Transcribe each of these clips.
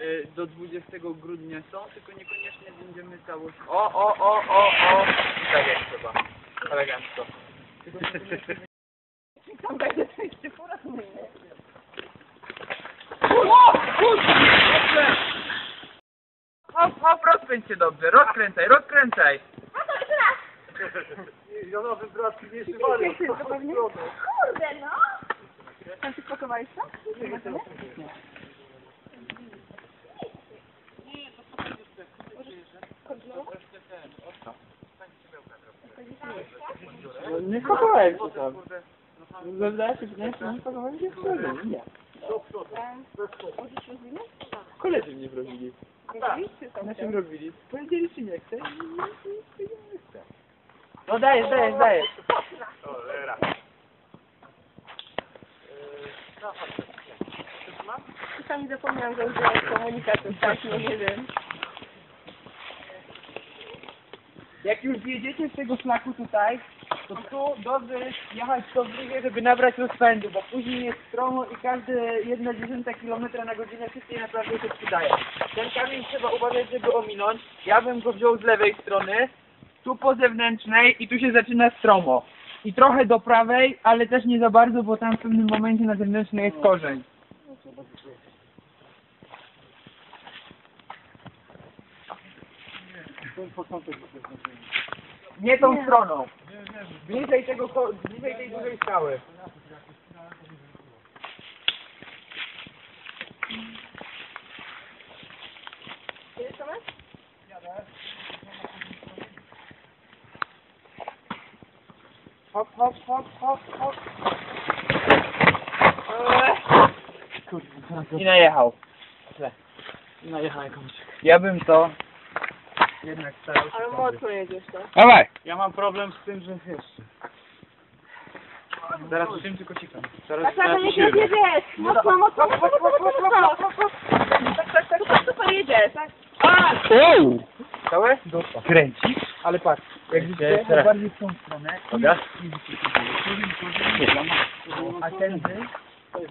y, do 20 grudnia są, tylko niekoniecznie będziemy całość... O, o, o, o, o! I tak jak trzeba. Elegancko. Tam będzie to jeszcze po raz mówię. O! Dobrze! Hop, hop, rozkręć się dobrze, rozkręcaj, rozkręcaj. No to jeszcze raz. Jonowy brat silniejszy To pewnie. Kurde, no. Tam się spakowałeś to? Nie. Nie spakowałem się tam. Zdałeś się, nie? Nie spakowałem się w Nie. Koledzy mnie wrobili. Na czym robili? Powiedzieli ci nie chce i nie- nie nie. No dajesz, dajesz, dajesz. Czasami zapomniałam, że użyłam komunikatu, tak, no nie wiem. Jak już zjedziecie z tego szlaku tutaj, to tu dobrze jest jechać to drugie, żeby nabrać rozpędu, bo później jest stromo i każde jedna dziesiąta kilometra na godzinę wszystkie naprawdę się przydaje. Ten kamień trzeba uważać, żeby ominąć. Ja bym go wziął z lewej strony, tu po zewnętrznej i tu się zaczyna stromo. I trochę do prawej, ale też nie za bardzo, bo tam w pewnym momencie na zewnętrznej jest korzeń. Nie tą stroną. Bliżej tego, ko- bliżej tej dużej skały. Hop, hop, hop, hop, hop. I najechał. Źle. Najechałem komuś. Ja bym to jednak się. Ale mocno jedziesz, to. Dawaj! Ja mam problem z tym, że wiesz... Zaraz usiem tylko cicho. Tak, tak, niech nie jedziesz. Mocno, mocno, mocno, mocno, mocno. Tak, tak, tak, super, super jedziesz. Tak. Całe? Kręcisz, ale patrz, jak widzicie, teraz. bardziej w tą stronę. Dobra. A ten wy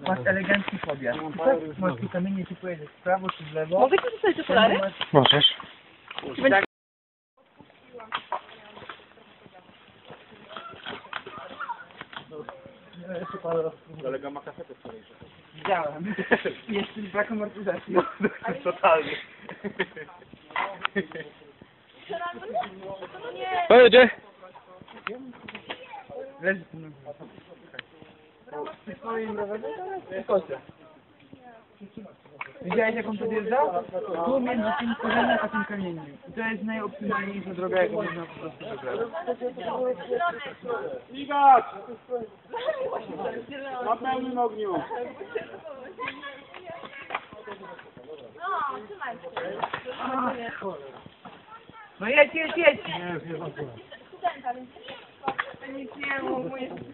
masz elegancki podjazd. I tak masz tu kamienie, czy pojedziesz w prawo, czy w lewo. Mogę ci zostawić okulary? Możesz. Tak. Kolega ma kasetę w której Widziałem. Jest brak amortyzacji. Totalnie. No nie. Pojedzie. Leży tu na Przy swoim rowerze? Kosia. Widziałeś jak on podjeżdżał? Tu między tym korzeniem a tym kamieniem. I to jest najoptymalniejsza droga, jaką można po prostu wybrać. Migacz! Na pełnym ogniu. No, trzymaj się. No jedź, jedź, jedź! Studenta, więc nic nie jest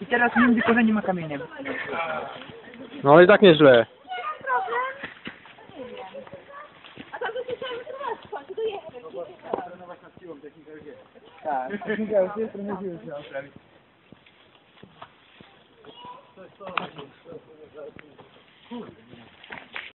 I teraz między korzeniem a kamieniem. No i tak nieźle. Tak, już jest, trochę oprawić. Kurde,